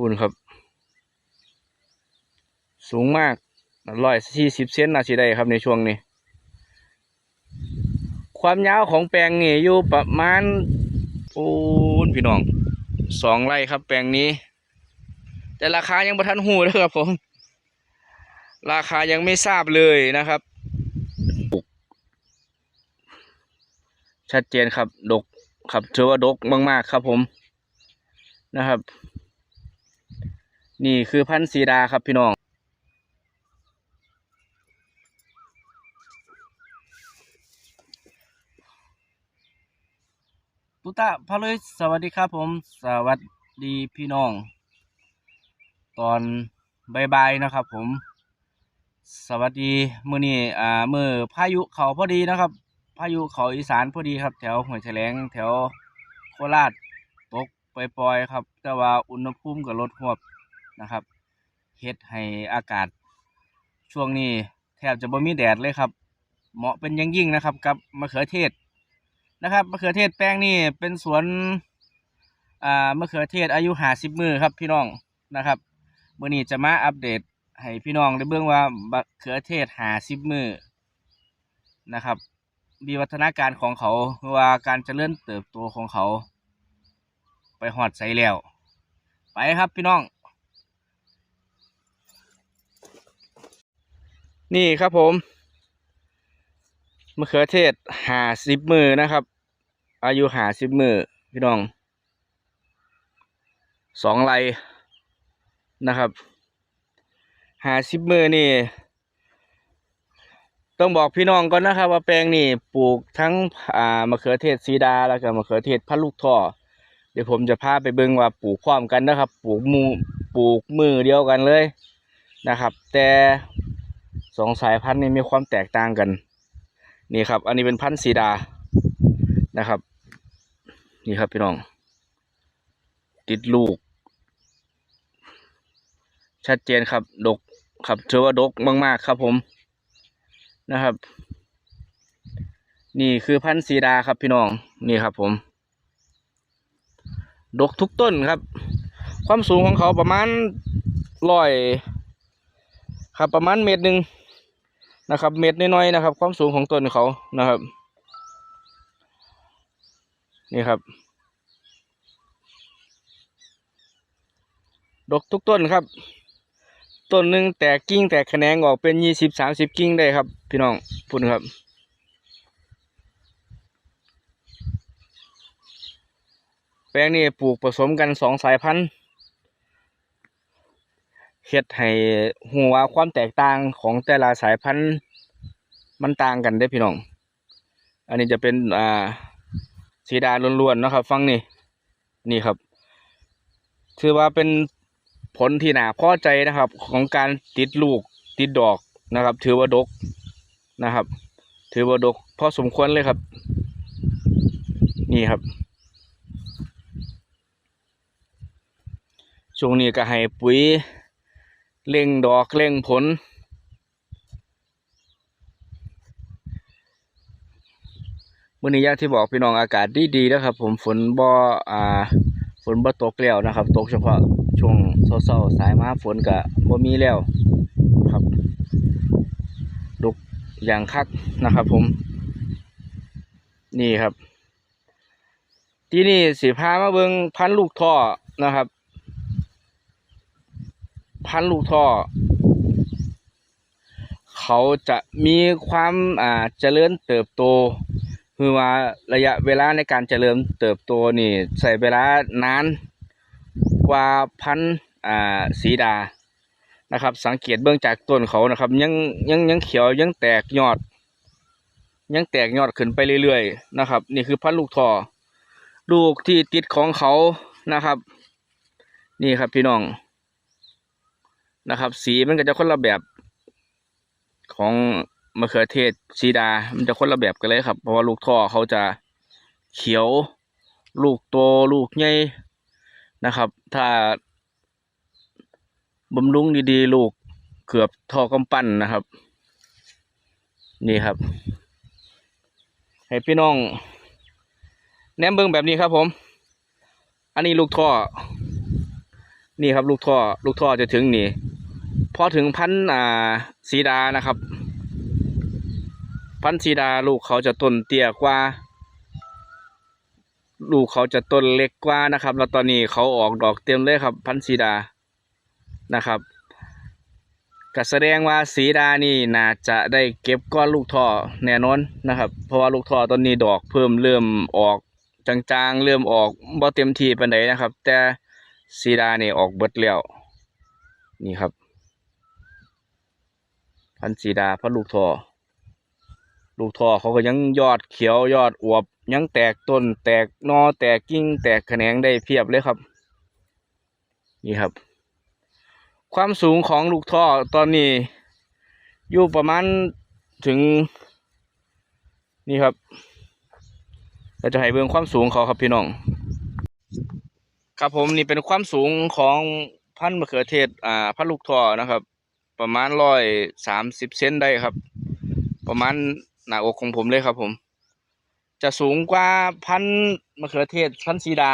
คุณครับ สูงมากร้อยสี่สิบเซนน่าสิได้ครับในช่วงนี้ ความยาวของแปลงนี่อยู่ประมาณโอ้พี่น้องสองไร่ครับ แปลงนี้ แต่ราคายังประทันหูเลยครับผม ราคายังไม่ทราบเลยนะครับ ชัดเจนครับ ดกครับถือว่าดกมาก ๆ ครับผมนะครับ นี่คือพันธุ์สีดาครับพี่น้อง ตุตะพะเลยสวัสดีครับผม สวัสดีพี่น้อง ตอนบายๆนะครับผม สวัสดีมือนี้อ่ามือพายุเขาพอดีนะครับ พายุเขาอีสานพอดีครับ แถวห้วยแถลงแถวโคราชตกปล่อยๆครับ แต่ว่าอุณหภูมิก็ลดหวบ นะครับเฮ็ดให้อากาศช่วงนี้แทบจะบ่มีแดดเลยครับ เหมาะเป็นย่างยิ่งนะครับ กับมะเขือเทศนะครับมะเขือเทศแป้งนี่เป็นสวนอ่ามะเขือเทศอายุห้าสิบมือครับพี่น้องนะครับมื้อนี้จะมาอัปเดตให้พี่น้องได้เบิ่งว่ามะเขือเทศห้าสิบมือนะครับวิวัฒนาการของเขาหรือว่าการเจริญเติบโตของเขา ไปหอดใส่แล้ว ไปครับพี่น้อง นี่ครับผมมะเขือเทศหาสิบมือนะครับ อายุหาสิบมือพี่น้องสองไรนะครับหาสิบมือนี่ ต้องบอกพี่น้องก่อนนะครับ ว่าแปลงนี่ปลูกทั้งอ่ามะเขือเทศสีดาแล้วก็มะเขือเทศพันลูกท่อเดี๋ยวผมจะพาไปเบิ่งว่าปลูกพร้อมกันนะครับ ปลูกมูปลูกมือเดียวกันเลยนะครับ แต่ สองสายพันธุ์นี่มีความแตกต่างกัน นี่ครับ อันนี้เป็นพันธุ์สีดานะครับ นี่ครับพี่น้อง ติดลูก ชัดเจนครับ ดกครับถือว่าดกมากๆครับผมนะครับ นี่คือพันธุ์สีดาครับพี่น้องนี่ครับผมดกทุกต้นครับ ความสูงของเขาประมาณร้อยครับประมาณเมตรหนึ่ง นะครับ เมตรน้อยๆนะครับ ความสูงของต้นเขานะครับ นี่ครับ ดกทุกต้นครับ ต้นหนึ่งแตกกิ่งแตกแขนงออกเป็นยี่สิบสามสิบกิ่งได้ครับ พี่น้องพูดครับแปลงนี้ปลูกผสมกันสองสายพันธุ์ เฮ็ดให้หัวความแตกต่างของแต่ละสายพันธุ์มันต่างกันได้พี่น้อง อันนี้จะเป็นอ่าสีดาล้วนๆนะครับ ฟังนี่นี่ครับ ถือว่าเป็นผลที่หนาพอใจนะครับ ของการติดลูกติดดอกนะครับ ถือว่าดกนะครับ ถือว่าดกพอสมควรเลยครับ นี่ครับช่วงนี้ก็ให้ปุ๋ย เร่งดอกเร่งผล มื่อนี้ย่าที่บอกพี่น้องอากาศดีดีนะครับ ผมฝนบ่อ่าฝนบ่ตกแล้วนะครับ ตกเฉพาะช่วงเช้าๆสายมาฝนก็บ่มีแล้วครับลุกอย่างคักนะครับ ผม นี่ครับ ที่นี่สิพามาเบิงพันลูกท่อนะครับ พันธุ์ลูกท่อ เขาจะมีความอ่าเจริญเติบโต คือว่าระยะเวลาในการเจริญเติบโตนี่ใช้เวลานานกว่าพันธุ์อ่าสีดานะครับ สังเกตเบื้องจากต้นเขานะครับ ยังยังยังเขียวยังแตกยอด ยังแตกยอดขึ้นไปเรื่อยๆนะครับ นี่คือพันธุ์ลูกทอลูกที่ติดของเขานะครับ นี่ครับพี่น้อง นะครับ สีมันก็จะคนละแบบของมะเขือเทศซีดา มันจะคนละแบบกันเลยครับ เพราะว่าลูกท่อเขาจะเขียว ลูกโตลูกใหญ่นะครับ ถ้าบำรุงดีๆ ลูกเกือบท่อกำปั้นนะครับ นี่ครับ ให้พี่น้องแนมเบิ้งแบบนี้ครับผม อันนี้ลูกท่อ นี่ครับลูกท่อ ลูกท่อจะถึงนี่ พอถึงพันธุ์อ่าสีดานะครับ พันธุ์สีดาลูกเขาจะต้นเตี้ยกว่า ลูกเขาจะต้นเล็กกว่านะครับ แล้วตอนนี้เขาออกดอกเต็มเลยครับ พันธุ์สีดานะครับก็แสดงว่าสีดานี่น่าจะได้เก็บก้อนลูกท่อแน่นอนนะครับ เพราะว่าลูกท่อตอนนี้ดอกเพิ่มเริ่มออกจางๆ เริ่มออกบ่เต็มที่ปานใดนะครับ แต่สีดานี่ออกเบิดแล้วนี่ครับ พันธุ์สีดาพันลูกทอลูกทอเขาก็ยังยอดเขียวยอดอวบ ยังแตกต้น แตกนอแตกกิ่ง แตกแขนงได้เพียบเลยครับ นี่ครับ ความสูงของลูกท่อตอนนี้ อยู่ประมาณถึง นี่ครับเราจะให้เบิ่งความสูงเขาครับพี่น้อง ครับผมนี่เป็นความสูงของพันธุ์มะเขือเทศอ่าพันลูกท่อนะครับ ประมาณร้อยสามสิบเซนได้ครับ ประมาณหน้าอกของผมเลยครับผม จะสูงกว่าพันมะเขือเทศพันธุ์สีดา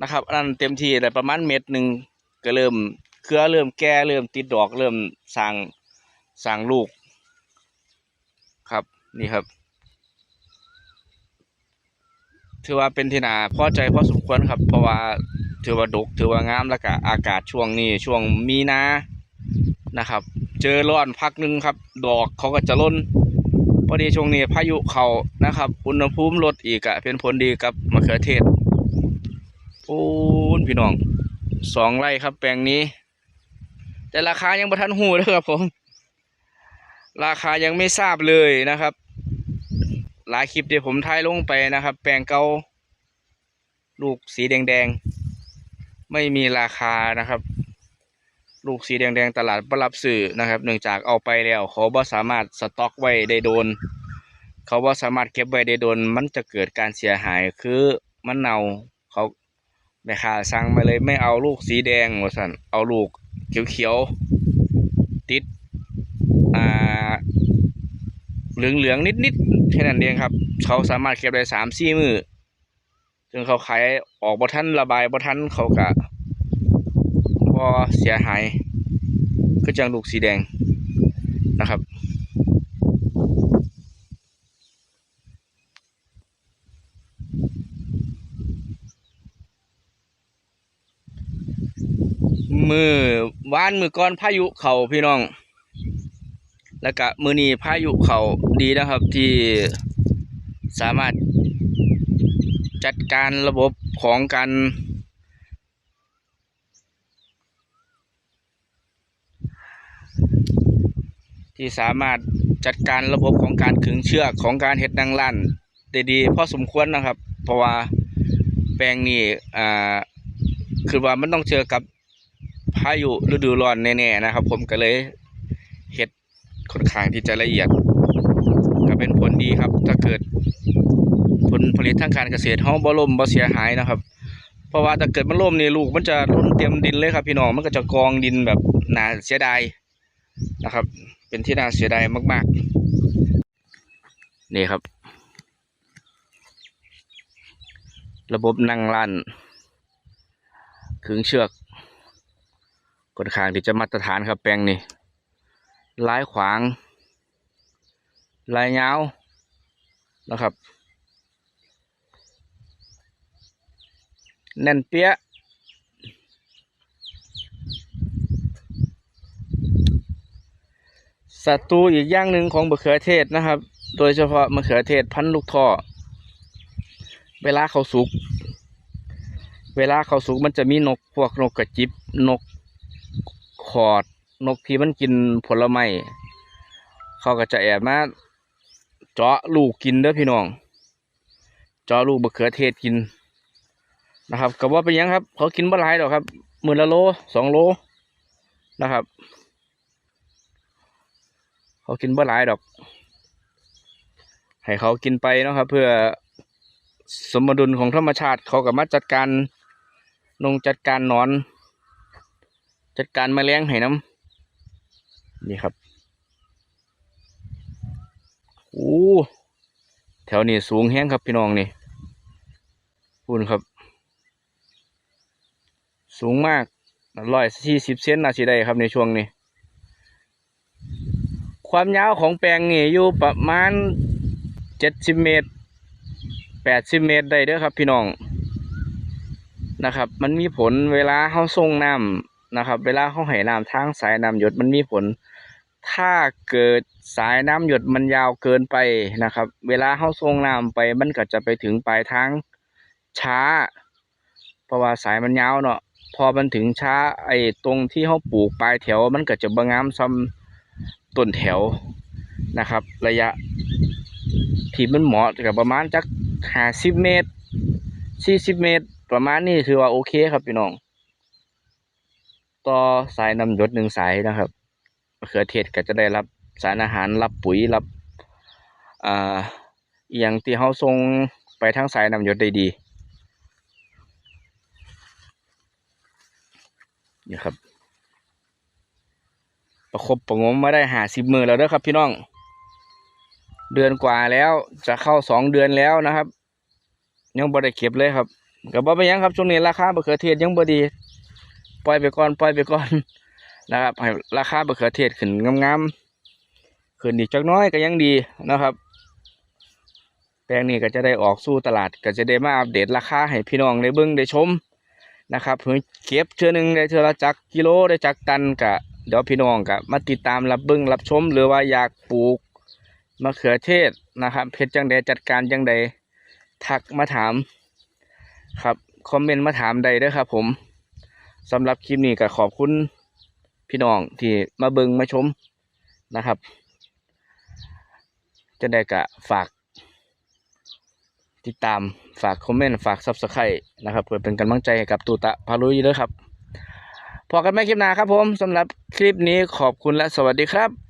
นะครับอันนั้นเต็มที่แต่ประมาณเม็ดหนึ่งก็เริ่มเครือเริ่มแก่เริ่มติดดอกเริ่มสั่งสั่งลูก ครับนี่ครับ ถือว่าเป็นที่นาพอใจพอสมควรครับ เพราะว่าถือว่าดกถือว่างามแล้วก็อากาศช่วงนี้ช่วงมีนา นะครับ เจอร้อนพักหนึ่งครับ ดอกเขาก็จะล้นพอดีช่วงนี้พายุเขานะครับ อุณหภูมิลดอีกอะเป็นผลดีกับมะเขือเทศโอ้พี่น้องสองไร่ครับ แปลงนี้ แต่ราคายังบ่ทันหูเลยครับผม ราคายังไม่ทราบเลยนะครับ หลายคลิปที่ผมถ่ายลงไปนะครับ แปลงเกาลูกสีแดงๆ ไม่มีราคานะครับ ลูกสีแดงๆตลาดบรับสื่อนะครับ เนื่องจากเอาไปแล้ว เขาบ่สามารถสต็อกไว้ได้โดน เขาบ่สามารถเก็บไว้ได้โดน มันจะเกิดการเสียหายคือมันเน่าเขาแม่ค้าสั่งมาเลยไม่เอาลูกสีแดงว่าสันเอาลูกเขียวๆติดอ่าเหลืองๆนิดๆแค่นั้นเองครับ เขาสามารถเก็บได้สามสี่มือถึงเขาขายออกบ่ทันระบายบ่ทันเขากะ พอเสียหายก็จังลูกสีแดงนะครับ มือวานมือก้อนพายุเข่าพี่น้อง แล้วก็มือนี้พายุเข่าดีนะครับที่สามารถจัดการระบบของการ ที่สามารถจัดการระบบของการขึงเชือกของการเห็ดนางลั่นได้ดีพอสมควรนะครับ เพราะว่าแปลงนี้อ่าคือว่ามันต้องเจอกับพายุฤดูร้อนแน่ๆนะครับ ผมก็เลยเห็ดค่อนข้างที่จะละเอียด ก็เป็นผลดีครับถ้าเกิดผลผลิตทางการเกษตรเฮาบ่ล่มบ่เสียหายนะครับ เพราะว่าถ้าเกิดมันล่มนี่ลูกมันจะล้นเต็มดินเลยครับพี่น้องมันก็จะกองดินแบบน่าเสียดายนะครับ เป็นที่น่าเสียดายมาก ๆ นี่ครับ ระบบนั่งลั่นขึงเชือกค่อนข้างที่จะมาตรฐานครับแปลงนี้ลายขวาง ลายยาวนะครับ แน่นเปี้ยะ ศัตรูอีกอย่างหนึ่งของมะเขือเทศนะครับ โดยเฉพาะมะเขือเทศพันลูกท่อ เวลาเขาสุก เวลาเขาสุกมันจะมีนกพวกนกกระจิบนกขอด นกที่มันกินผลไม้เขาก็จะแอบมาเจาะลูกกินเด้อพี่น้อง เจาะลูกมะเขือเทศกินนะครับก็ว่าเป็นยังครับ เขากินบ่หลายดอกครับหมือละโลสองโลนะครับ เขากินบ่หลายดอก ให้เขากินไปเนาะครับ เพื่อสมดุลของธรรมชาติเขากับมาจัดการนงจัดการนอน จัดการแมลงให้น้ำนี่ครับโอ้แถวนี้สูงแห้งครับพี่น้องนี่พูนครับ สูงมากร้อยสี่สิบเซนน่าสิได้ครับในช่วงนี้ ความยาวของแปลงนี่อยู่ประมาณเจ็ดสิบเมตรแปดสิบเมตรได้เด้อครับพี่น้องนะครับ มันมีผลเวลาเขาส่งน้ำนะครับ เวลาเขาให้น้ำทางสายน้ำหยดมันมีผล ถ้าเกิดสายน้ำหยดมันยาวเกินไปนะครับ เวลาเขาส่งน้ำไปมันก็จะไปถึงปลายทางช้า เพราะว่าสายมันยาวเนาะพอมันถึงช้าไอ้ตรงที่เขาปลูกปลายแถวมันก็จะบางามซ้ำ ต้นแถวนะครับ ระยะ ที่มันเหมาะกับประมาณจักห้าสิบเมตรสี่สิบเมตร ประมาณนี้ถือว่าโอเคครับพี่น้อง ต่อสายนำหยดหนึ่งสายนะครับมะเขือเทศก็จะได้รับสารอาหารรับปุ๋ยรับอ่าอย่างที่เขาส่งไปทางสายนำหยดได้ดีนี่ครับ ประคบประงมมาได้หาสิบมือแล้วเด้อครับพี่น้อง เดือนกว่าแล้วจะเข้าสองเดือนแล้วนะครับ ยังบ่ได้เก็บเลยครับก็บ่เป็นหยังครับช่วงนี้ราคามะเขือเทศยังบ่ดี ปล่อยไปก่อนปล่อยไปก่อนนะครับให้ราคามะเขือเทศขึ้นงามๆขึ้นอีกจักน้อยก็ยังดีนะครับแปลงนี้ก็จะได้ออกสู่ตลาดก็จะได้มาอัปเดตราคาให้พี่น้องได้เบิ่งได้ชมนะครับเพิ่งเก็บเทื่อหนึ่งได้เทื่อละจักกิโลได้จักตันก็ เดี๋ยวพี่น้องก็มาติดตามรับเบิ่งรับชม หรือว่าอยากปลูกมะเขือเทศนะครับเพชรจังใดจัดการจังใดทักมาถามครับคอมเมนต์มาถามใดด้อครับ ผมสำหรับคลิปนี้ก็ขอบคุณพี่น้องที่มาเบิงมาชมนะครับ จะได้กะฝาก ติดตามฝากคอมเมนต์ฝากซับสไครต์นะครับเพื่อเป็นกำลังใจให้กับตูตะพารุยด้วยครับ พอกันไม่คลิปหน้าครับผมสำหรับคลิปนี้ขอบคุณและสวัสดีครับ